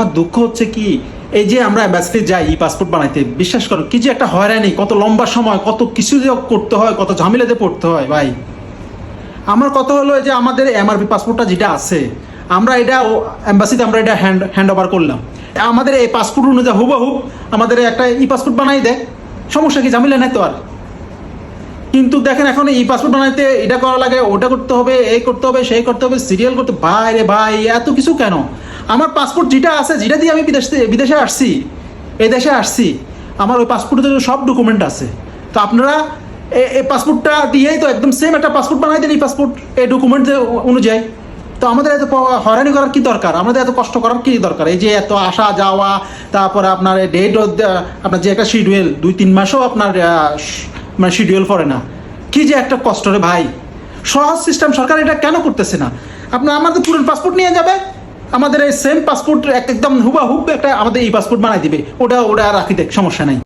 আমার দুঃখ হচ্ছে কি, এই যে আমরা অ্যাম্বাসিতে যাই ই পাসপোর্ট বানাইতে, বিশ্বাস করো, কি যে একটা হয়রানি, কত লম্বা সময়, কত কিছু করতে হয়, কত ঝামেলাতে পড়তে হয়, ভাই। আমার কথা হলো যে আমাদের এমআরপি পাসপোর্টটা যেটা আছে, আমরা এটা অ্যাম্বাসিতে আমরা এটা হ্যান্ড হ্যান্ড ওভার করলাম। আমাদের এই পাসপোর্ট অনুযায়ী হুবহু আমাদের একটা ই পাসপোর্ট বানাই দেয়, সমস্যা কি, ঝামেলা নাই তো আর? কিন্তু দেখেন এখন ই পাসপোর্ট বানাইতে এটা করা লাগে, ওটা করতে হবে, এই করতে হবে, সেই করতে হবে সিরিয়াল করতে ভাই রে ভাই, এত কিছু কেন? আমার পাসপোর্ট যেটা আছে, যেটা দিয়ে আমি বিদেশ বিদেশে আসছি, এই দেশে আসছি, আমার ওই পাসপোর্টে সব ডকুমেন্ট আছে। তো আপনারা এ- এই পাসপোর্টটা দিয়েই তো একদম সেম একটা পাসপোর্ট বানাই দেন এই পাসপোর্ট এই ডকুমেন্ট অনুযায়ী। তো আমাদের এত হয়রানি করার কি দরকার? আমাদের এত কষ্ট করার কি দরকার? এই যে এত আসা, যাওয়া, তারপরে আপনার ডেট আপনার যে একটা শিডিউল দুই, তিন মাসও আপনার মানে শিডিউল পড়ে না। কি যে একটা কষ্ট রে ভাই। সহজ সিস্টেম সরকার এটা কেন করতেছে না? আপনার আমাদের পুরনো পাসপোর্ট নিয়ে যাবে। আমাদের এই সেম পাসপোর্ট একদম হুবা হুব একটা আমাদের এই পাসপোর্ট বানাই দিবে। ওটা ওটা রাখি দেখ সমস্যা নাই।